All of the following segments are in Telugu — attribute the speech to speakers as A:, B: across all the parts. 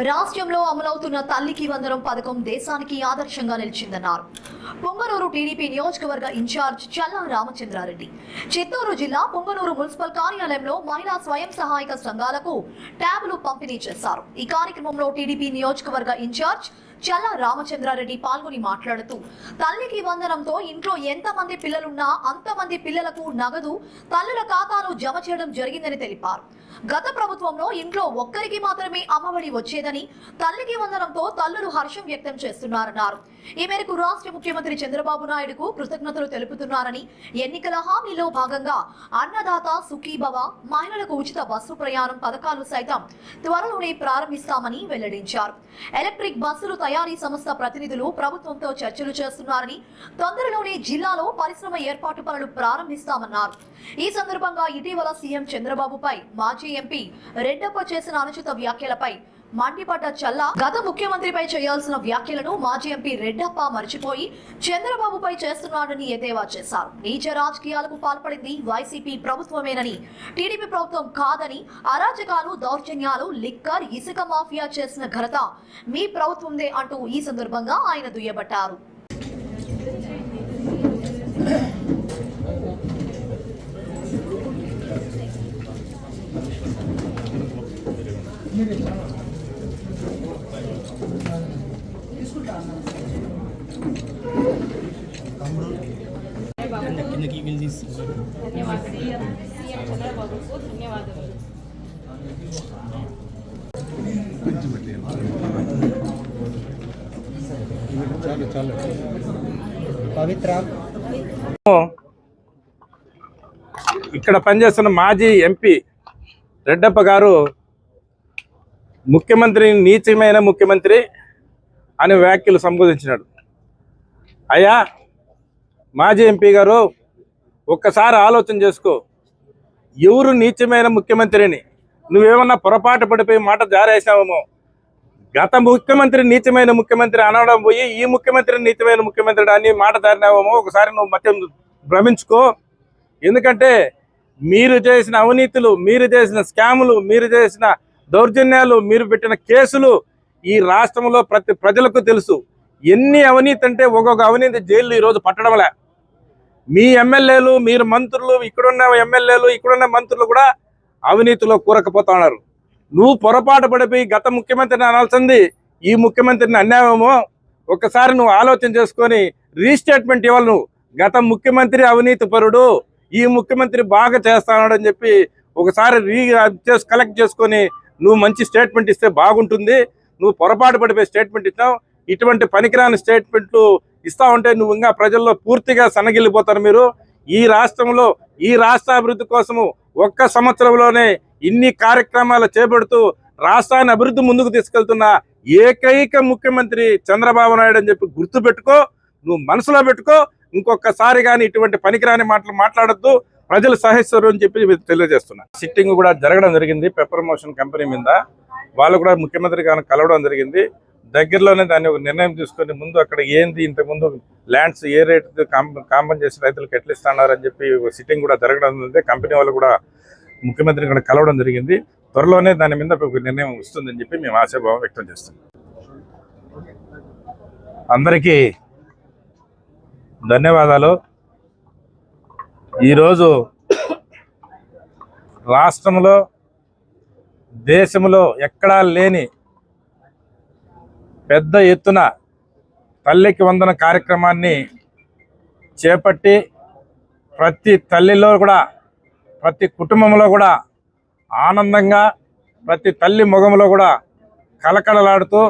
A: రాష్ట్రంలో అమలవుతున్న తల్లికి వందనం పథకం దేశానికి ఆదర్శంగా నిలిచిందన్నారు. పొంగనూరు టీడీపీ నియోజకవర్గ ఇన్ఛార్జ్ చల్లా రామచంద్రారెడ్డి. చిత్తూరు జిల్లా పొంగనూరు మున్సిపల్ కార్యాలయంలో మహిళా స్వయం సహాయక సంఘాలకు ట్యాబ్లు పంపిణీ చేశారు. ఈ కార్యక్రమంలో టీడీపీ నియోజకవర్గ ఇన్ఛార్జ్ చల్లా రామచంద్రారెడ్డి పాల్గొని మాట్లాడుతూ తల్లికి వందనంతో ఇంట్లో ఎంతమంది పిల్లలున్నా అంతమంది పిల్లలకు నగదు తల్లుల ఖాతాలో జమ చేయడం జరిగిందని తెలిపారు. గత ప్రభుత్వంలో ఇంట్లో ఒక్కరికి మాత్రమే అమ్మఒడి వచ్చేదని తల్లికి వందనంతో తల్లులు హర్షం వ్యక్తం చేస్తున్నారన్నారు. ఈ మేరకు రాష్ట్ర ముఖ్యమంత్రి ముఖ్యమంత్రి చంద్రబాబు నాయుడుకు కృతజ్ఞతలు తెలుపుతున్నారని ఎన్నికల హామీలో భాగంగా అన్నదాత సుఖీభవ మహిళలకు ఉచిత బస్సు ప్రయాణం పథకాలు సైతం త్వరలోనే ప్రారంభిస్తామని వెల్లడించారు. ఎలక్ట్రిక్ బస్సులు తయారీ సంస్థ ప్రతినిధులు ప్రభుత్వంతో చర్చలు చేస్తున్నారని తొందరలోనే జిల్లాలో పరిశ్రమ ఏర్పాటు పనులు ప్రారంభిస్తామన్నారు. ఈ సందర్భంగా ఇటీవల సీఎం చంద్రబాబుపై మాజీ ఎంపీ రెడ్డప్ప చేసిన అనుచిత వ్యాఖ్యలపై మండిపడ్డ చల్లా గత ముఖ్యమంత్రిపై చేయాల్సిన వ్యాఖ్యలను మాజీ ఎంపీ రెడ్డప్ప మర్చిపోయి చంద్రబాబుపై చేస్తున్నాడని ఎద్దేవా చేశారు నీచ రాజకీయాలకు పాల్పడింది వైసీపీ ప్రభుత్వమేనని టీడీపీ ప్రభుత్వం కాదని అరాచకాలు దౌర్జన్యాలు లిక్కర్ ఇసుక మాఫియా చేసిన ఘనత మీ ప్రభుత్వందే అంటూ ఈ సందర్భంగా ఆయన దుయ్యబట్టారు
B: Thank you. చంద్రబాబుకు ధన్యవాదాలు.
C: పవిత్ర
D: ఇక్కడ పనిచేస్తున్న మాజీ ఎంపీ రెడ్డప్ప గారు ముఖ్యమంత్రి నీచమైన ముఖ్యమంత్రి అనే వ్యాఖ్యలు సంబోధించినాడు. అయ్యా మాజీ ఎంపీ గారు ఒక్కసారి ఆలోచన చేసుకో. ఎవరు నీచమైన ముఖ్యమంత్రిని? నువ్వేమన్నా పొరపాటు పడిపోయి మాట జారేసావేమో గత ముఖ్యమంత్రి నీచమైన ముఖ్యమంత్రి అనడం పోయి ఈ ముఖ్యమంత్రి నీచమైన ముఖ్యమంత్రి అని మాట జారినావేమో ఒకసారి నువ్వు మత్యం భ్రమించుకో. ఎందుకంటే మీరు చేసిన అవినీతులు మీరు చేసిన స్కాములు మీరు చేసిన దౌర్జన్యాలు మీరు పెట్టిన కేసులు ఈ రాష్ట్రంలో ప్రతి ప్రజలకు తెలుసు. ఎన్ని అవినీతి అంటే ఒక్కొక్క అవినీతి జైలు ఈరోజు పట్టడంలే మీ ఎమ్మెల్యేలు మీరు మంత్రులు ఇక్కడున్న ఎమ్మెల్యేలు ఇక్కడున్న మంత్రులు కూడా అవినీతిలో కూరకపోతా ఉన్నారు. నువ్వు పొరపాటు పడిపోయి గత ముఖ్యమంత్రిని అనాల్సింది ఈ ముఖ్యమంత్రిని అన్నావేమో ఒకసారి నువ్వు ఆలోచన చేసుకొని రీస్టేట్మెంట్ ఇవ్వాలి నువ్వు. గత ముఖ్యమంత్రి అవినీతి పరుడు ఈ ముఖ్యమంత్రి బాగా చేస్తాడు చెప్పి ఒకసారి రీ చేసి కలెక్ట్ చేసుకొని నువ్వు మంచి స్టేట్మెంట్ ఇస్తే బాగుంటుంది. నువ్వు పొరపాటు పడిపోయి స్టేట్మెంట్ ఇస్తావు ఇటువంటి పనికిరాని స్టేట్మెంట్లు ఇస్తా ఉంటే నువ్వు ఇంకా ప్రజల్లో పూర్తిగా సన్నగిల్లిపోతారు మీరు. ఈ రాష్ట్రంలో ఈ రాష్ట్ర అభివృద్ధి కోసము ఒక్క సంవత్సరంలోనే ఇన్ని కార్యక్రమాలు చేపడుతూ రాష్ట్రాన్ని అభివృద్ధి ముందుకు తీసుకెళ్తున్న ఏకైక ముఖ్యమంత్రి చంద్రబాబు నాయుడు అని చెప్పి గుర్తు పెట్టుకో నువ్వు మనసులో పెట్టుకో. ఇంకొకసారి కానీ ఇటువంటి పనికిరాని మాటలు మాట్లాడొద్దు. ప్రజలు సహిస్తారు అని చెప్పి మీరు తెలియజేస్తున్నా సిట్టింగ్ కూడా జరగడం జరిగింది. పెప్పర్ మోషన్ కంపెనీ మీద వాళ్ళు కూడా ముఖ్యమంత్రి గారిని కలవడం జరిగింది. దగ్గరలోనే దాన్ని ఒక నిర్ణయం తీసుకొని ముందు అక్కడ ఏంది ఇంతకుముందు ల్యాండ్స్ ఏ రేట్ కాంపన్సేషన్ రైతులకు ఎట్లా ఇస్తున్నారు చెప్పి సిట్టింగ్ కూడా జరగడం జరిగింది. కంపెనీ వాళ్ళు కూడా ముఖ్యమంత్రిని కూడా కలవడం జరిగింది. త్వరలోనే దాని మీద ఒక నిర్ణయం వస్తుందని చెప్పి మేము ఆశాభావం వ్యక్తం చేస్తున్నాం. అందరికీ ధన్యవాదాలు. ఈరోజు రాష్ట్రంలో దేశంలో ఎక్కడా లేని పెద్ద ఎత్తున తల్లికి వందన కార్యక్రమాన్ని చేపట్టి ప్రతి తల్లిలో కూడా ప్రతి కుటుంబంలో కూడా ఆనందంగా ప్రతి తల్లి ముఖంలో కూడా కలకలలాడుతూ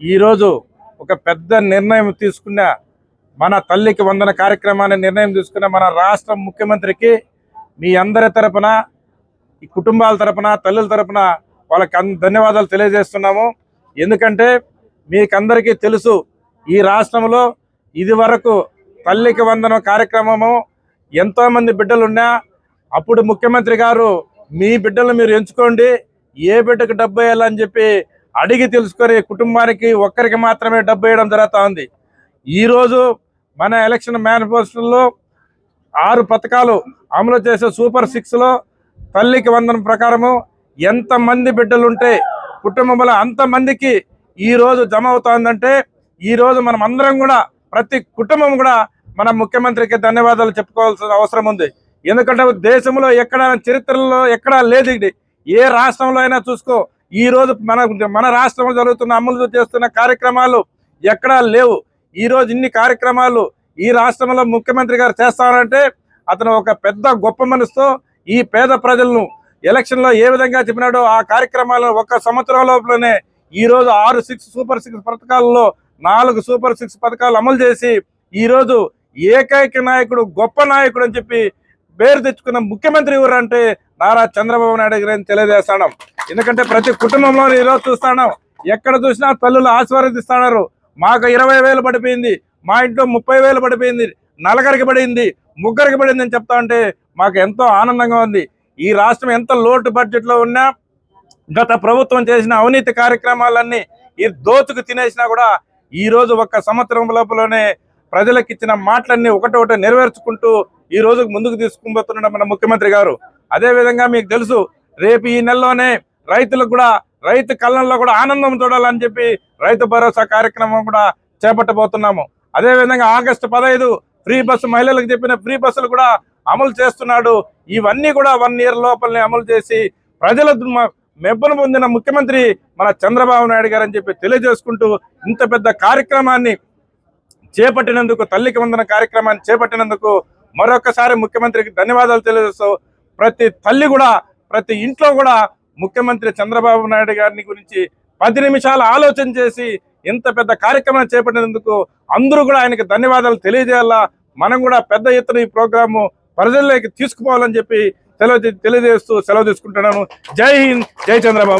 D: ఈరోజు ఒక పెద్ద నిర్ణయం తీసుకున్న మన తల్లికి వందన కార్యక్రమాన్ని నిర్ణయం తీసుకున్న మన రాష్ట్ర ముఖ్యమంత్రికి మీ అందరి తరపున ఈ కుటుంబాల తరపున తల్లుల తరపున వాళ్ళకి అన్- ధన్యవాదాలు తెలియజేస్తున్నాము. ఎందుకంటే మీకందరికీ తెలుసు ఈ రాష్ట్రంలో ఇది వరకు తల్లికి వందనం కార్యక్రమము ఎంతోమంది బిడ్డలున్నా అప్పుడు ముఖ్యమంత్రి గారు మీ బిడ్డలు మీరు ఎంచుకోండి ఏ బిడ్డకు డబ్బు వేయాలని చెప్పి అడిగి తెలుసుకొని కుటుంబానికి ఒక్కరికి మాత్రమే డబ్బు వేయడం జరుగుతూ ఉంది. ఈరోజు మన ఎలక్షన్ మేనిఫెస్టోలో ఆరు పథకాలు అమలు చేసే సూపర్ సిక్స్లో తల్లికి వందనం ప్రకారము ఎంతమంది బిడ్డలుంటే కుటుంబంలో అంతమందికి ఈ రోజు జమ అవుతుందంటే ఈరోజు మనం అందరం కూడా ప్రతి కుటుంబం కూడా మన ముఖ్యమంత్రికి ధన్యవాదాలు చెప్పుకోవాల్సిన అవసరం ఉంది. ఎందుకంటే దేశంలో ఎక్కడ చరిత్రలో ఎక్కడా లేదు ఇది. ఏ రాష్ట్రంలో అయినా చూసుకో ఈ రోజు మన మన రాష్ట్రంలో జరుగుతున్న అమలు చేస్తున్న కార్యక్రమాలు ఎక్కడా లేవు. ఈ రోజు ఇన్ని కార్యక్రమాలు ఈ రాష్ట్రంలో ముఖ్యమంత్రి గారు చేస్తారంటే అతను ఒక పెద్ద గొప్ప మనసుతో ఈ పేద ప్రజలను ఎలక్షన్లో ఏ విధంగా చెప్పినాడో ఆ కార్యక్రమాలను ఒక సంవత్సరం లోపలనే ఈ రోజు ఆరు సిక్స్ సూపర్ సిక్స్ పథకాలలో నాలుగు సూపర్ సిక్స్ పథకాలు అమలు చేసి ఈరోజు ఏకైక నాయకుడు గొప్ప నాయకుడు అని చెప్పి పేరు తెచ్చుకున్న ముఖ్యమంత్రి ఎవరు అంటే నారా చంద్రబాబు నాయుడు గారిని తెలియజేస్తాం ఎందుకంటే ప్రతి కుటుంబంలో ఈ రోజు చూస్తాను. ఎక్కడ చూసినా తల్లులు ఆశీర్వదిస్తున్నారు. మాకు ఇరవై వేలు పడిపోయింది మా ఇంట్లో ముప్పై వేలు పడిపోయింది నలగరికి పడింది ముగ్గురికి పడింది అని చెప్తా ఉంటే మాకు ఎంతో ఆనందంగా ఉంది. ఈ రాష్ట్రం ఎంత లోటు బడ్జెట్లో ఉన్నా గత ప్రభుత్వం చేసిన అవినీతి కార్యక్రమాలన్నీ ఈ దోచుకు తినేసినా కూడా ఈరోజు ఒక్క సంవత్సరం లోపలనే ప్రజలకు ఇచ్చిన మాటలన్నీ ఒకటొకటి నెరవేర్చుకుంటూ ఈ రోజుకు ముందుకు తీసుకుపోతున్నాడు మన ముఖ్యమంత్రి గారు. అదేవిధంగా మీకు తెలుసు రేపు ఈ నెలలోనే రైతులకు కూడా రైతు కళ్ళల్లో కూడా ఆనందం చూడాలని చెప్పి రైతు భరోసా కార్యక్రమం కూడా చేపట్టబోతున్నాము. అదే విధంగా ఆగస్టు పదహైదు ఫ్రీ బస్సు మహిళలకు చెప్పిన ఫ్రీ బస్సులు కూడా అమలు చేస్తున్నాడు. ఇవన్నీ కూడా వన్ ఇయర్ లోపలనే అమలు చేసి ప్రజల మెబ్బను పొందిన ముఖ్యమంత్రి మన చంద్రబాబు నాయుడు గారు అని చెప్పి తెలియజేసుకుంటూ ఇంత పెద్ద కార్యక్రమాన్ని చేపట్టినందుకు తల్లికి వందన కార్యక్రమాన్ని చేపట్టినందుకు మరొకసారి ముఖ్యమంత్రికి ధన్యవాదాలు తెలియజేస్తూ ప్రతి తల్లి కూడా ప్రతి ఇంట్లో కూడా ముఖ్యమంత్రి చంద్రబాబు నాయుడు గారిని గురించి పది నిమిషాలు ఆలోచన చేసి ఇంత పెద్ద కార్యక్రమం చేపట్టినందుకు అందరూ కూడా ఆయనకు ధన్యవాదాలు తెలియజేయాలా? మనం కూడా పెద్ద ఎత్తున ఈ ప్రోగ్రాము ప్రజల్లోకి తీసుకుపోవాలని చెప్పి తెలియజేస్తూ సెలవు తీసుకుంటున్నాను. జై హింద్ జై చంద్రబాబు.